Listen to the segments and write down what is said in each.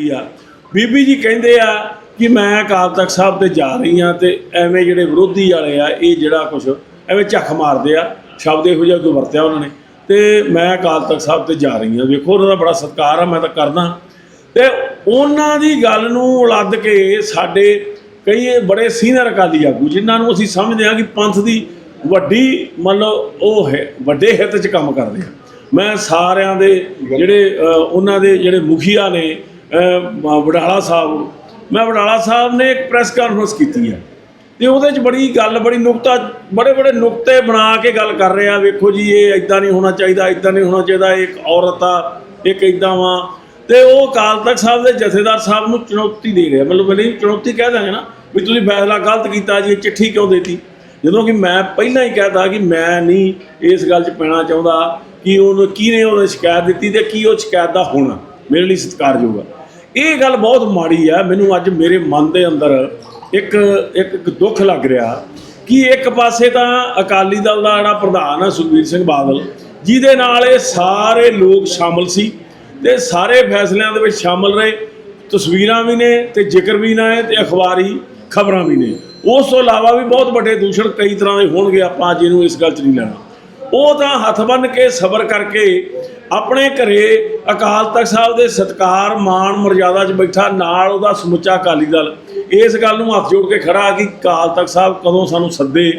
ਵੀ ਆ। ਬੀਬੀ ਜੀ ਕਹਿੰਦੇ ਆ ਕਿ ਮੈਂ ਅਕਾਲ ਤਖਤ ਸਾਹਿਬ ਤੇ ਜਾ ਰਹੀ ਆ ਤੇ ਐਵੇਂ ਜਿਹੜੇ ਵਿਰੋਧੀ ਵਾਲੇ ਆ, ਇਹ ਜਿਹੜਾ ਕੁਝ ਐਵੇਂ ਝੱਖ ਮਾਰਦੇ ਆ, ਸ਼ਬਦ ਇਹੋ ਜਿਹਾ ਕੋਈ ਵਰਤਿਆ ਉਹਨਾਂ ਨੇ। ਤੇ ਮੈਂ ਅਕਾਲ ਤਖਤ ਸਾਹਿਬ ਤੇ ਜਾ ਰਹੀ ਆ ਵੇਖੋ ਉਹਨਾਂ ਦਾ ਬੜਾ ਸਤਿਕਾਰ ਆ, ਮੈਂ ਤਾਂ ਕਰਦਾ। ਤੇ ਉਹਨਾਂ ਦੀ ਗੱਲ ਨੂੰ ਲੱਦ ਕੇ ਸਾਡੇ ਕਈ ਬੜੇ ਸੀਨੀਅਰ ਅਕਾਲੀ ਆਗੂ, ਜਿਨ੍ਹਾਂ ਨੂੰ ਅਸੀਂ ਸਮਝਦੇ ਹਾਂ ਕਿ ਪੰਥ ਦੀ ਵੱਡੀ ਮਤਲਬ ਉਹ ਹੈ, ਵੱਡੇ ਹਿੱਤ 'ਚ ਕੰਮ ਕਰਦੇ ਆ। ਮੈਂ ਸਾਰਿਆਂ ਦੇ ਜਿਹੜੇ ਉਹਨਾਂ ਦੇ ਜਿਹੜੇ ਮੁਖੀਆ ਨੇ ਵਡਾਲਾ ਸਾਹਿਬ। ਮੈਂ ਵਡਾਲਾ ਸਾਹਿਬ ਨੇ ਇੱਕ ਪ੍ਰੈਸ ਕਾਨਫਰੰਸ ਕੀਤੀ ਹੈ ਤੇ ਉਹਦੇ 'ਚ ਬੜੀ ਗੱਲ, ਬੜੀ ਨੁਕਤਾ, ਬੜੇ ਬੜੇ ਨੁਕਤੇ ਬਣਾ ਕੇ ਗੱਲ ਕਰ ਰਿਹਾ ਵੇਖੋ ਜੀ, ਇਹ ਇਦਾਂ ਨਹੀਂ ਹੋਣਾ ਚਾਹੀਦਾ ਇਦਾਂ ਨਹੀਂ ਹੋਣਾ ਚਾਹੀਦਾ, ਇਹ ਇੱਕ ਔਰਤ ਆ, ਇੱਕ ਇਦਾਂ ਵਾ। ਤੇ ਉਹ ਅਕਾਲ ਤਖਤ ਸਾਹਿਬ ਦੇ ਜਥੇਦਾਰ ਸਾਹਿਬ ਨੂੰ ਚੁਣੌਤੀ ਦੇ ਰਿਹਾ। ਮਤਲਬ ਨਹੀਂ ਚੁਣੌਤੀ ਕਹਿ ਦਾਂਗੇ ਨਾ ਵੀ ਤੁਸੀਂ ਫੈਸਲਾ ਗਲਤ ਕੀਤਾ ਜੀ, ਇਹ ਚਿੱਠੀ ਕਿਉਂ ਦੇਤੀ? ਜਦੋਂ ਕਿ ਮੈਂ ਪਹਿਲਾਂ ਹੀ ਕਹਿਤਾ ਕਿ ਮੈਂ ਨਹੀਂ ਇਸ ਗੱਲ 'ਚ ਪੈਣਾ ਚਾਹੁੰਦਾ ਕਿ ਉਹਨੂੰ ਕਿਹਨੇ ਉਹਨੇ ਸ਼ਿਕਾਇਤ ਦਿੱਤੀ ਤੇ ਕੀ ਉਹ ਸ਼ਿਕਾਇਤ ਦਾ ਹੋਣਾ। ਮੇਰੇ ਲਈ ਸਤਿਕਾਰਯੋਗ ਆ। ਇਹ ਗੱਲ ਬਹੁਤ ਮਾੜੀ ਆ, ਮੈਨੂੰ ਅੱਜ ਮੇਰੇ ਮਨ ਦੇ ਅੰਦਰ ਇੱਕ ਇੱਕ ਇੱਕ ਦੁੱਖ ਲੱਗ ਰਿਹਾ ਕਿ ਇੱਕ ਪਾਸੇ ਤਾਂ ਅਕਾਲੀ ਦਲ ਦਾ ਜਿਹੜਾ ਪ੍ਰਧਾਨ ਆ ਸੁਖਬੀਰ ਸਿੰਘ ਬਾਦਲ, ਜਿਹਦੇ ਨਾਲ ਇਹ ਸਾਰੇ ਲੋਕ ਸ਼ਾਮਲ ਸੀ ਤੇ ਸਾਰੇ ਫੈਸਲਿਆਂ ਦੇ ਵਿੱਚ ਸ਼ਾਮਲ ਰਹੇ। ਤਸਵੀਰਾਂ ਵੀ ਨੇ ਤੇ ਜ਼ਿਕਰ ਵੀ ਨਾ ਹੈ ਤੇ ਅਖਬਾਰੀ ਖਬਰਾਂ ਵੀ ਨੇ। ਉਸ ਤੋਂ ਇਲਾਵਾ ਵੀ ਬਹੁਤ ਵੱਡੇ ਦੂਸ਼ਣ ਕਈ ਤਰ੍ਹਾਂ ਦੇ ਹੋਣਗੇ, ਆਪਾਂ ਅੱਜ ਇਹਨੂੰ ਇਸ ਗੱਲ 'ਚ ਨਹੀਂ ਲੈਣਾ। ਉਹ ਤਾਂ ਹੱਥ ਬੰਨ ਕੇ ਸਬਰ ਕਰਕੇ ਆਪਣੇ ਘਰੇ ਅਕਾਲ ਤਖਤ ਸਾਹਿਬ ਦੇ ਸਤਕਾਰ ਮਾਣ ਮਰਜ਼ਾਦਾ 'ਚ ਬੈਠਾ, ਨਾਲ ਉਹਦਾ ਸਮੁੱਚਾ ਅਕਾਲੀ ਦਲ। ਇਸ ਗੱਲ ਨੂੰ ਹੱਥ ਜੋੜ ਕੇ ਖੜਾ ਕਿ ਅਕਾਲ ਤਖਤ ਸਾਹਿਬ ਕਦੋਂ ਸਾਨੂੰ ਸੱਦੇ,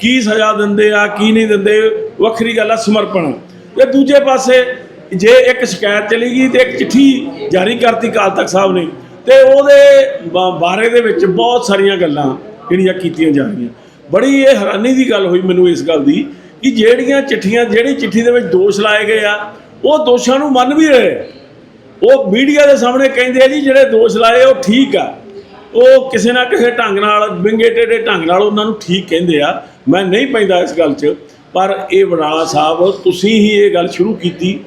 ਕੀ ਸਜ਼ਾ ਦਿੰਦੇ ਆ, ਕੀ ਨਹੀਂ ਦਿੰਦੇ, ਵੱਖਰੀ ਗੱਲ ਆ, ਸਮਰਪਣ। ਤੇ ਦੂਜੇ ਪਾਸੇ ਜੇ ਇੱਕ ਸ਼ਿਕਾਇਤ ਚਲੀ ਗਈ ਤੇ ਇੱਕ ਚਿੱਠੀ ਜਾਰੀ ਕਰਤੀ ਅਕਾਲ ਤਖਤ ਸਾਹਿਬ ਨੇ ਤੇ ਉਹਦੇ ਬ- ਬਾਰੇ ਦੇ ਵਿੱਚ ਬਹੁਤ ਸਾਰੀਆਂ ਗੱਲਾਂ ਜਿਹੜੀਆਂ ਕੀਤੀਆਂ ਜਾ ਰਹੀਆਂ। ਬੜੀ ਇਹ ਹੈਰਾਨੀ ਦੀ ਗੱਲ ਹੋਈ ਮੈਨੂੰ ਇਸ ਗੱਲ ਦੀ ਕਿ ਜਿਹੜੀਆਂ ਚਿੱਠੀਆਂ, ਜਿਹੜੀ ਚਿੱਠੀ ਦੇ ਵਿੱਚ ਦੋਸ਼ ਲਾਏ ਗਏ ਆ, ਉਹ ਦੋਸ਼ਾਂ ਨੂੰ ਮੰਨ ਵੀ ਰਹੇ ਉਹ ਮੀਡੀਆ ਦੇ ਸਾਹਮਣੇ ਕਹਿੰਦੇ ਆ ਜੀ, ਜਿਹੜੇ ਦੋਸ਼ ਲਾਏ ਉਹ ਠੀਕ ਆ। ਉਹ ਕਿਸੇ ਨਾ ਕਿਸੇ ਢੰਗ ਨਾਲ ਵਿੰਗੇ ਟੇਢੇ ਢੰਗ ਨਾਲ ਉਹਨਾਂ ਨੂੰ ਠੀਕ ਕਹਿੰਦੇ ਆ। ਮੈਂ ਨਹੀਂ ਪੈਂਦਾ ਇਸ ਗੱਲ 'ਚ, ਪਰ ਇਹ ਵਡਾਲਾ ਸਾਹਿਬ, ਤੁਸੀਂ ਹੀ ਇਹ ਗੱਲ ਸ਼ੁਰੂ ਕੀਤੀ।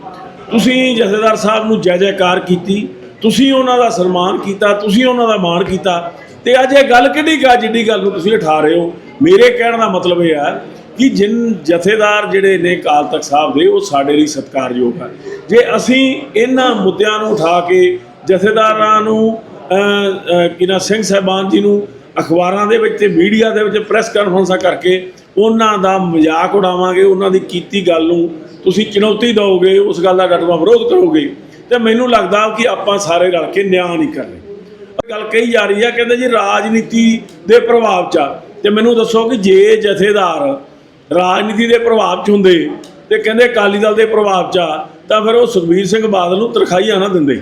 ਤੁਸੀਂ ਜਥੇਦਾਰ ਸਾਹਿਬ ਨੂੰ ਜੈ ਜੈਕਾਰ ਕੀਤੀ। ਤੁਸੀਂ ਉਹਨਾਂ ਦਾ ਸਨਮਾਨ ਕੀਤਾ, ਤੁਸੀਂ ਉਹਨਾਂ ਦਾ ਮਾਣ ਕੀਤਾ। ਤੇ ਅੱਜ ਇਹ ਗੱਲ ਕਿੱਡੀ ਗਾ, ਜਿੱਡੀ ਗੱਲ ਨੂੰ ਤੁਸੀਂ ਉਠਾ ਰਹੇ ਹੋ? ਮੇਰੇ ਕਹਿਣ ਦਾ ਮਤਲਬ ਇਹ ਆ ਕਿ ਜਿਨ ਜਥੇਦਾਰ ਜਿਹੜੇ ਨੇ ਅਕਾਲ ਤਖਤ ਸਾਹਿਬ ਦੇ ਉਹ ਸਾਡੇ ਲਈ ਸਤਿਕਾਰਯੋਗ ਹੈ ਜੇ ਅਸੀਂ ਇਹਨਾਂ ਮੁੱਦਿਆਂ ਨੂੰ ਉਠਾ ਕੇ ਜਥੇਦਾਰਾਂ ਨੂੰ ਅ, ਕਿਨਾ ਸਿੰਘ ਸਾਹਿਬਾਨ ਜੀ ਨੂੰ ਅਖਬਾਰਾਂ ਦੇ ਵਿੱਚ ਤੇ ਮੀਡੀਆ ਦੇ ਵਿੱਚ ਪ੍ਰੈਸ ਕਾਨਫਰੰਸਾਂ ਕਰਕੇ ਉਹਨਾਂ ਦਾ ਮਜ਼ਾਕ ਉਡਾਵਾਂਗੇ ਉਹਨਾਂ ਦੀ ਕੀਤੀ ਗੱਲ ਨੂੰ ਤੁਸੀਂ ਚੁਣੌਤੀ ਦਿਓਗੇ ਉਸ ਗੱਲ ਦਾ ਡਟਵਾ ਵਿਰੋਧ ਕਰੋਗੇ ਤੇ ਮੈਨੂੰ ਲੱਗਦਾ ਕਿ ਆਪਾਂ ਸਾਰੇ ਰਲ ਕੇ ਨਿਆਂ ਨਹੀਂ ਕਰਨੇ ਗੱਲ ਕਹੀ ਜਾ ਰਹੀ ਹੈ ਕਹਿੰਦੇ ਜੀ ਰਾਜਨੀਤੀ ਦੇ ਪ੍ਰਭਾਵ ਚ ਆ। ਤੇ ਮੈਨੂੰ ਦੱਸੋ ਕਿ ਜੇ ਜਥੇਦਾਰ ਰਾਜਨੀਤੀ ਦੇ ਪ੍ਰਭਾਵ ਚ ਹੁੰਦੇ ਤੇ ਕਹਿੰਦੇ ਅਕਾਲੀ ਦਲ ਦੇ ਪ੍ਰਭਾਵ ਚ ਆ, ਤਾਂ ਫਿਰ ਉਹ ਸੁਖਬੀਰ ਸਿੰਘ ਬਾਦਲ ਨੂੰ ਤਰਖਾਈਆਂ ਨਾ ਦਿੰਦੇ।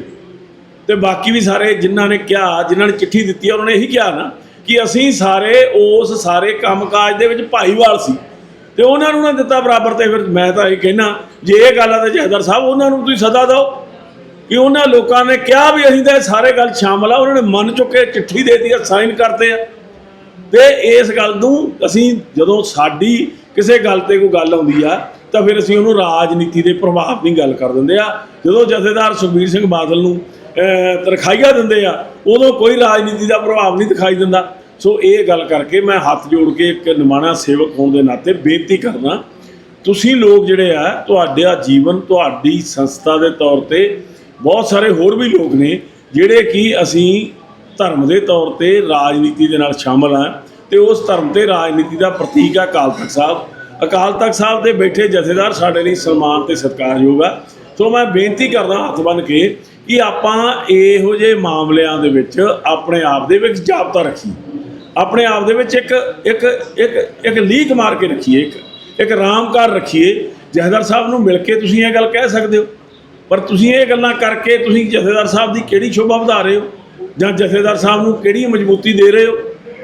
ਤੇ ਬਾਕੀ ਵੀ ਸਾਰੇ ਜਿਨ੍ਹਾਂ ਨੇ ਕਿਹਾ ਜਿਨ੍ਹਾਂ ਨੇ ਚਿੱਠੀ ਦਿੱਤੀ ਆ, ਉਹਨਾਂ ਨੇ ਇਹੀ ਕਿਹਾ ਨਾ ਕਿ ਅਸੀਂ ਸਾਰੇ ਉਸ ਸਾਰੇ ਕੰਮਕਾਜ ਦੇ ਵਿੱਚ ਭਾਈਵਾਲ ਸੀ। ਤੇ ਉਹਨਾਂ ਨੂੰ ਨਾ ਦਿੱਤਾ ਬਰਾਬਰ ਤੇ ਫਿਰ ਮੈਂ ਤਾਂ ਇਹ ਕਹਿਣਾ ਜੇ ਇਹ ਗੱਲ ਆ ਤਾਂ ਜਹਦਰ ਸਾਹਿਬ ਉਹਨਾਂ ਨੂੰ ਤੁਸੀਂ ਸਦਾ ਦਿਓ ਕਿ ਉਹਨਾਂ ਲੋਕਾਂ ਨੇ ਕਿਹਾ ਵੀ ਅਸੀਂ ਤਾਂ ਇਹ ਸਾਰੇ ਗੱਲ ਸ਼ਾਮਲ ਆ ਉਹਨਾਂ ਨੇ ਮੰਨ ਚੁੱਕੇ ਚਿੱਠੀ ਦੇ ਦਿੱਤੀ ਆ ਸਾਈਨ ਕਰਤੇ ਆ। ਤੇ ਇਸ ਗੱਲ ਨੂੰ ਅਸੀਂ ਜਦੋਂ ਸਾਡੀ ਕਿਸੇ ਗੱਲ ਤੇ ਕੋਈ ਗੱਲ ਆਉਂਦੀ ਆ, ਤਾਂ ਫਿਰ ਅਸੀਂ ਉਹਨੂੰ ਰਾਜਨੀਤੀ ਦੇ ਪ੍ਰਭਾਵ ਦੀ ਗੱਲ ਕਰ ਦਿੰਦੇ ਆ। ਜਦੋਂ ਜਥੇਦਾਰ ਸੁਖਬੀਰ ਸਿੰਘ ਬਾਦਲ ਨੂੰ ਤਰਖਾਈਆ ਦਿੰਦੇ ਆ, ਉਦੋਂ ਕੋਈ ਰਾਜਨੀਤੀ ਦਾ ਪ੍ਰਭਾਵ ਨਹੀਂ ਦਿਖਾਈ ਦਿੰਦਾ। ਸੋ ਇਹ ਗੱਲ ਕਰਕੇ ਮੈਂ ਹੱਥ ਜੋੜ ਕੇ ਇੱਕ ਨਿਮਾਣਾ ਸੇਵਕ ਹੋਣ ਦੇ ਨਾਤੇ ਬੇਨਤੀ ਕਰਦਾ, ਤੁਸੀਂ ਲੋਕ ਜਿਹੜੇ ਆ, ਤੁਹਾਡਾ ਜੀਵਨ, ਤੁਹਾਡੀ ਸੰਸਥਾ ਦੇ ਤੌਰ ਤੇ ਬਹੁਤ ਸਾਰੇ ਹੋਰ ਵੀ ਲੋਕ ਨੇ, ਜਿਹੜੇ ਕਿ ਅਸੀਂ ਧਰਮ ਦੇ ਤੌਰ ਤੇ ਰਾਜਨੀਤੀ ਦੇ ਨਾਲ ਸ਼ਾਮਲ ਆ ਤੇ ਉਸ ਧਰਮ ਤੇ ਰਾਜਨੀਤੀ ਦਾ ਪ੍ਰਤੀਕ ਆ ਅਕਾਲ ਤਖਤ ਸਾਹਿਬ। ਅਕਾਲ ਤਖਤ ਸਾਹਿਬ ਦੇ ਬੈਠੇ ਜਥੇਦਾਰ ਸਾਡੇ ਲਈ ਸਨਮਾਨ ਤੇ ਸਤਿਕਾਰਯੋਗ ਆ। ਸੋ ਮੈਂ ਬੇਨਤੀ ਕਰਦਾ ਹੱਥ ਬੰਨ ਕੇ ਕਿ ਆਪਾਂ ਇਹੋ ਜਿਹੇ ਮਾਮਲਿਆਂ ਦੇ ਵਿੱਚ ਆਪਣੇ ਆਪ ਦੇ ਵਿੱਚ ਜਾਬਤਾ ਰੱਖੀਏ। ਆਪਣੇ ਆਪ ਦੇ ਵਿੱਚ ਇੱਕ ਇੱਕ ਇੱਕ ਇੱਕ ਲੀਕ ਮਾਰ ਕੇ ਰੱਖੀਏ ਇੱਕ ਇੱਕ ਰਾਮਕਾਰ ਰੱਖੀਏ। ਜਥੇਦਾਰ ਸਾਹਿਬ ਨੂੰ ਮਿਲ ਕੇ ਤੁਸੀਂ ਇਹ ਗੱਲ ਕਹਿ ਸਕਦੇ ਹੋ। ਪਰ ਤੁਸੀਂ ਇਹ ਗੱਲਾਂ ਕਰਕੇ ਤੁਸੀਂ ਜਥੇਦਾਰ ਸਾਹਿਬ ਦੀ ਕਿਹੜੀ ਸ਼ੋਭਾ ਵਧਾ ਰਹੇ ਹੋ? ਜਾਂ ਜਥੇਦਾਰ ਸਾਹਿਬ ਨੂੰ ਕਿਹੜੀ ਮਜ਼ਬੂਤੀ ਦੇ ਰਹੇ ਹੋ?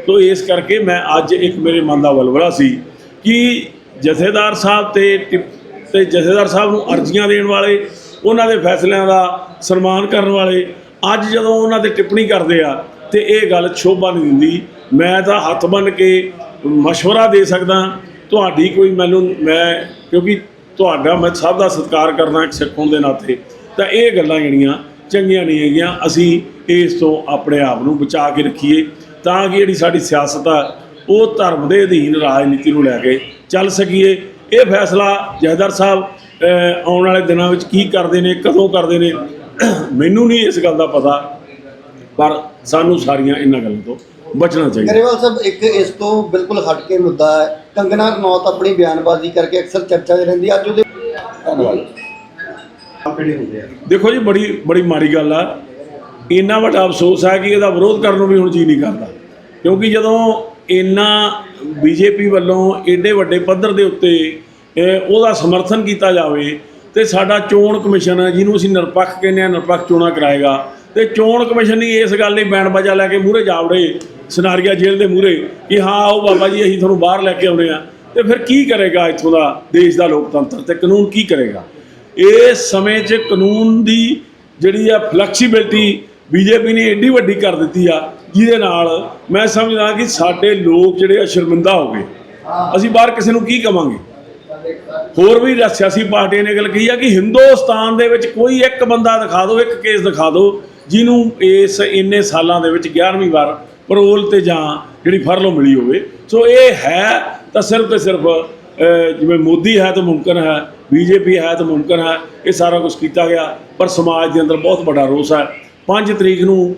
ਤੋ ਇਸ ਕਰਕੇ ਮੈਂ ਅੱਜ ਇੱਕ ਮੇਰੇ ਮਨ ਦਾ ਵਲਵਲਾ ਸੀ ਕਿ ਜਥੇਦਾਰ ਸਾਹਿਬ ਤੇ ਟਿਪ- ਤੇ ਜਥੇਦਾਰ ਸਾਹਿਬ ਨੂੰ ਅਰਜ਼ੀਆਂ ਦੇਣ ਵਾਲੇ, ਉਹਨਾਂ ਦੇ ਫੈਸਲਿਆਂ ਦਾ ਸਨਮਾਨ ਕਰਨ ਵਾਲੇ, ਅੱਜ ਜਦੋਂ ਉਹਨਾਂ ਤੇ ਟਿੱਪਣੀ ਕਰਦੇ ਆ, ਤੇ ਇਹ ਗੱਲ ਸ਼ੋਭਾ ਨਹੀਂ ਦਿੰਦੀ। ਮੈਂ ਤਾਂ ਹੱਥ ਬੰਨ ਕੇ ਮਸ਼ਵਰਾ ਦੇ ਸਕਦਾ। ਤੁਹਾਡੀ ਕੋਈ ਮੈਨੂੰ, ਮੈਂ, ਕਿਉਂਕਿ ਤੁਹਾਡਾ ਮੈਂ ਸਭ ਦਾ ਸਤਿਕਾਰ ਕਰਦਾ ਇੱਕ ਸਿੱਖ ਦੇ ਨਾਤੇ। ਤਾਂ ਇਹ ਗੱਲਾਂ ਜਿਹੜੀਆਂ ਚੰਗੀਆਂ ਨਹੀਂ ਹੈਗੀਆਂ। ਅਸੀਂ ਇਸ ਤੋਂ ਆਪਣੇ ਆਪ ਨੂੰ ਬਚਾ ਕੇ ਰੱਖੀਏ ਤਾਂ ਕਿ ਜਿਹੜੀ ਸਾਡੀ ਸਿਆਸਤ ਆ ਉਹ ਧਰਮ ਦੇ ਅਧੀਨ ਰਾਜਨੀਤੀ ਨੂੰ ਲੈ ਕੇ ਚੱਲ ਸਕੀਏ। ਇਹ ਫੈਸਲਾ ਜਹਦਰ ਸਾਹਿਬ ਆਉਣ ਵਾਲੇ ਦਿਨਾਂ ਵਿੱਚ ਕੀ ਕਰਦੇ ਨੇ ਕਦੋਂ ਕਰਦੇ ਨੇ ਮੈਨੂੰ ਨਹੀਂ ਇਸ ਗੱਲ ਦਾ ਪਤਾ ਪਰ ਸਾਨੂੰ ਸਾਰੀਆਂ ਇਹਨਾਂ ਗੱਲਾਂ ਤੋਂ ਬਚਣਾ ਚਾਹੀਦਾ। ਗਰੇਵਾਲ ਸਾਹਿਬ ਇੱਕ ਇਸ ਤੋਂ ਬਿਲਕੁਲ ਹਟ ਕੇ ਮੁੱਦਾ ਹੈ ਕੰਗਨਾ ਰਣੌਤ ਆਪਣੀ ਬਿਆਨਬਾਜ਼ੀ ਕਰਕੇ ਅਕਸਰ ਚਰਚਾ 'ਚ ਰਹਿੰਦੀ ਹੈ ਅੱਜ ਉਹਦੇ ਧੰਨਵਾਦ। ਦੇਖੋ ਜੀ ਬੜੀ ਬੜੀ ਮਾੜੀ ਗੱਲ ਆ। ਇੰਨਾ ਵੱਡਾ ਅਫਸੋਸ ਹੈ ਕਿ ਇਹਦਾ ਵਿਰੋਧ ਕਰਨ ਨੂੰ ਵੀ ਹੁਣ ਜੀ ਨਹੀਂ ਕਰਦਾ। ਕਿਉਂਕਿ ਜਦੋਂ ਇੰਨਾ ਬੀਜੇਪੀ ਵੱਲੋਂ ਏਡੇ ਵੱਡੇ ਪੱਧਰ ਦੇ ਉੱਤੇ ਉਹਦਾ ਸਮਰਥਨ ਕੀਤਾ ਜਾਵੇ, ਤੇ ਸਾਡਾ ਚੋਣ ਕਮਿਸ਼ਨ, ਜਿਹਨੂੰ ਅਸੀਂ ਨਿਰਪੱਖ ਕਹਿੰਦੇ ਆ ਨਿਰਪੱਖ ਚੋਣਾਂ ਕਰਾਏਗਾ। ਤੇ ਚੋਣ ਕਮਿਸ਼ਨ ਹੀ ਇਸ ਗੱਲ ਲਈ ਬੈਣ ਬਾਜਾ ਲੈ ਕੇ ਮੂਹਰੇ ਜਾਵੜੇ ਸਨਾਰੀਆ ਜੇਲ੍ਹ ਦੇ ਮੂਹਰੇ, ਕਿ ਹਾਂ, ਉਹ ਬਾਬਾ ਜੀ, ਅਸੀਂ ਤੁਹਾਨੂੰ ਬਾਹਰ ਲੈ ਕੇ ਆਉਨੇ ਆ। ਤੇ ਫਿਰ ਕੀ ਕਰੇਗਾ ਇੱਥੋਂ ਦਾ ਦੇਸ਼ ਦਾ ਲੋਕਤੰਤਰ, ਤੇ ਕਾਨੂੰਨ ਕੀ ਕਰੇਗਾ? ਇਸ ਸਮੇਂ 'ਚ ਕਾਨੂੰਨ ਦੀ ਜਿਹੜੀ ਆ ਫਲੈਕਸੀਬਿਲਟੀ ਬੀਜੇਪੀ ਨੇ ਏਡੀ ਵੱਡੀ ਕਰ ਦਿੱਤੀ ਆ, ਜਿਹਦੇ ਨਾਲ ਮੈਂ ਸਮਝਦਾ ਕਿ ਸਾਡੇ ਲੋਕ ਜਿਹੜੇ ਆ ਸ਼ਰਮਿੰਦਾ ਹੋ ਗਏ। ਅਸੀਂ ਬਾਹਰ ਕਿਸੇ ਨੂੰ ਕੀ ਕਵਾਂਗੇ? ਹੋਰ ਵੀ ਸਿਆਸੀ ਪਾਰਟੀਆਂ ਨੇ ਗੱਲ ਕਹੀ ਆ ਕਿ ਹਿੰਦੁਸਤਾਨ ਦੇ ਵਿੱਚ ਕੋਈ ਇੱਕ ਬੰਦਾ ਦਿਖਾ ਦਿਓ, ਇੱਕ ਕੇਸ ਦਿਖਾ ਦਿਓ, ਜਿਹਨੂੰ ਇਸ ਇੰਨੇ ਸਾਲਾਂ ਦੇ ਵਿੱਚ 11ਵੀਂ ਵਾਰ ਪਰੋਲ ਤੇ ਜਾਂ ਜਿਹੜੀ ਫਰਲੋ ਮਿਲੀ ਹੋਵੇ। ਸੋ ਇਹ ਹੈ ਤਾਂ ਸਿਰਫ ਤੇ ਸਿਰਫ ਜਿਵੇਂ ਮੋਦੀ ਹੈ ਤਾਂ ਮੁਮਕਨ ਹੈ, ਬੀਜੇਪੀ ਹੈ ਤਾਂ ਮੁਮਕਨ ਹੈ, ਇਹ ਸਾਰਾ ਕੁਝ ਕੀਤਾ ਗਿਆ, ਪਰ ਸਮਾਜ ਦੇ ਅੰਦਰ ਬਹੁਤ ਵੱਡਾ ਰੋਸ ਹੈ। 5 ਤਰੀਕ ਨੂੰ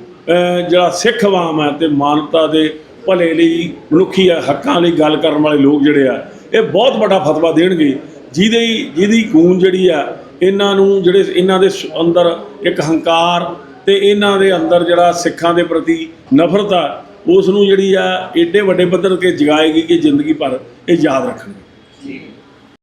ਜਿਹੜਾ ਸਿੱਖ ਆਵਾਮ ਹੈ ਤੇ ਮਾਨਵਤਾ ਦੇ ਭਲੇ ਲਈ, ਮਨੁੱਖੀ ਹੱਕਾਂ ਲਈ ਗੱਲ ਕਰਨ ਵਾਲੇ ਲੋਕ ਜਿਹੜੇ ਆ, ਇਹ ਬਹੁਤ ਵੱਡਾ ਫਤਵਾ ਦੇਣਗੇ। ਜਿਹਦੇ ਜਿਹਦੀ ਗੂੰਜ ਜਿਹੜੀ ਆ, ਇਹਨਾਂ ਨੂੰ ਜਿਹੜੇ ਇਹਨਾਂ ਦੇ ਸ- ਅੰਦਰ ਇੱਕ ਹੰਕਾਰ ਤੇ ਇਹਨਾਂ ਦੇ ਅੰਦਰ ਜਿਹੜਾ ਸਿੱਖਾਂ ਦੇ ਪ੍ਰਤੀ ਨਫ਼ਰਤ ਆ ਉਸ ਨੂੰ ਜਿਹੜੀ ਆ, ਏਡੇ ਵੱਡੇ ਪੱਧਰ ਤੇ ਜਗਾਏਗੀ ਕਿ ਜ਼ਿੰਦਗੀ ਭਰ ਇਹ ਯਾਦ ਰੱਖਣਗੇ।